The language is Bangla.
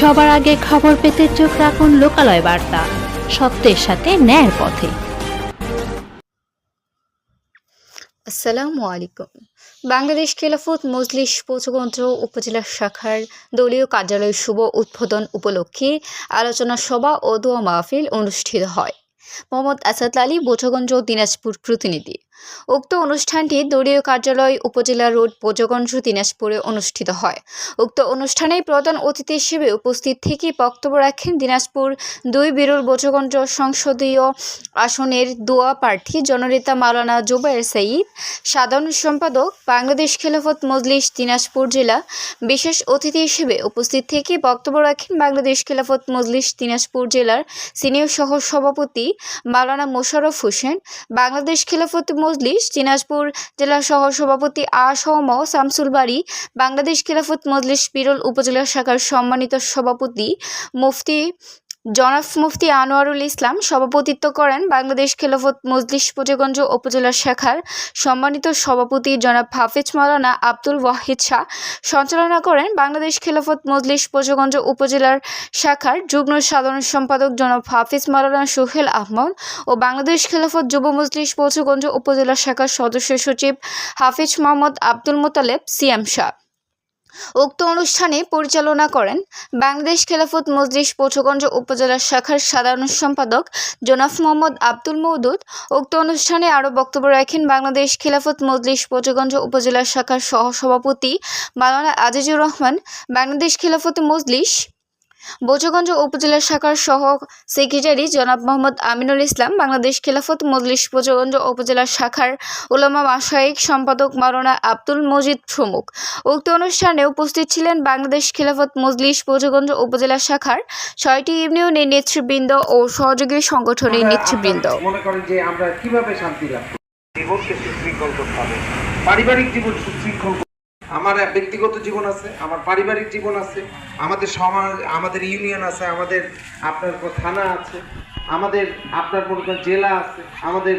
সবার আগে খবর পেতে চোখ রাখুন লোকালয় বার্তা। সত্যের সাথে ন্যায়ের পথে। আসসালামু আলাইকুম। বাংলাদেশ খেলাফত মজলিস পৌচগঞ্জ উপজেলা শাখার দলীয় কার্যালয় শুভ উদ্বোধন উপলক্ষে আলোচনা সভা ও দোয়া মাহফিল অনুষ্ঠিত হয়। মোহাম্মদ আসাদ আলী বোচগঞ্জ দিনাজপুর প্রতিনিধি। উক্ত অনুষ্ঠানটি দলীয় কার্যালয়, উপজেলা রোড বোচগঞ্জ দিনাজপুরে অনুষ্ঠিত হয়। উক্ত অনুষ্ঠানে প্রধান অতিথি হিসেবে উপস্থিত থেকে বক্তব্য রাখেন দিনাজপুর দুই বিরুল বোচগঞ্জ সংসদীয় আসনের দোয়া প্রার্থী জননেতা মাওলানা জুবায়ের সঈদ, সাধারণ সম্পাদক বাংলাদেশ খেলাফত মজলিস দিনাজপুর জেলা। বিশেষ অতিথি হিসেবে উপস্থিত থেকে বক্তব্য রাখেন বাংলাদেশ খেলাফত মজলিস দিনাজপুর জেলার সিনিয়র সহ সভাপতি মাওলানা মোশাররফ হোসেন, বাংলাদেশ খেলাফত মজলিস, দিনাজপুর জেলা সহ সভাপতি আসম শামসুল বাড়ি বাংলাদেশ খেলাফত মজলিস, বিরল উপজেলা শাখার সম্মানিত সভাপতি, মুফতি জনাব মুফতি আনোয়ারুল ইসলাম সভাপতিত্ব করেন বাংলাদেশ খেলাফত মজলিস পূজগঞ্জ উপজেলা শাখার সম্মানিত সভাপতি জনাব হাফিজ মাওলানা আব্দুল ওয়াহিদ শাহ। সঞ্চালনা করেন বাংলাদেশ খেলাফত মজলিস পূজগঞ্জ উপজেলার শাখার যুগ্ম সাধারণ সম্পাদক জনাব হাফিজ মাওলানা সোহেল আহমদ ও বাংলাদেশ খেলাফত যুব মজলিস পৌঁছগঞ্জ উপজেলা শাখার সদস্য সচিব হাফিজ মোহাম্মদ আব্দুল মোতালেব সিএম শাহ। উক্ত অনুষ্ঠানে পরিচালনা করেন বাংলাদেশ খেলাফত মজলিস পৌঠগঞ্জ উপজেলা শাখার সাধারণ সম্পাদক জোনাফ মোহাম্মদ আব্দুল মৌদুদ উক্ত অনুষ্ঠানে আরও বক্তব্য রাখেন বাংলাদেশ খেলাফত মজলিস পৌঠগঞ্জ উপজেলা শাখার সহসভাপতি মালানা আজিজুর রহমান। বাংলাদেশ খেলাফত মজলিস বোচগঞ্জ উপজেলা শাখার সহ সেক্রেটারি জনাব মোহাম্মদ আমিনুল ইসলাম বাংলাদেশ খেলাফত মজলিস বোচগঞ্জ উপজেলা শাখার উলামা মাসায়িক সম্পাদক মাওলানা আব্দুল মজিদ প্রমুখ। উক্ত অনুষ্ঠানে উপস্থিত ছিলেন বাংলাদেশ খেলাফত মজলিস বোচগঞ্জ উপজেলা শাখার ছয়টি ইউনিয়নের নেতৃবৃন্দ ও সহযোগী সংগঠনের নেতৃবৃন্দ। মনে করেন যে আমরা কীভাবে শান্তি লাভ জীবনকে সুশৃঙ্খল করতে হবে। পারিবারিক জীবন সুশৃঙ্খল। আমার ব্যক্তিগত জীবন আছে, আমার পারিবারিক জীবন আছে, আমাদের সমাজ, আমাদের ইউনিয়ন আছে, আমাদের আপনার থানা আছে, আমাদের আপনার মনে জেলা আছে, আমাদের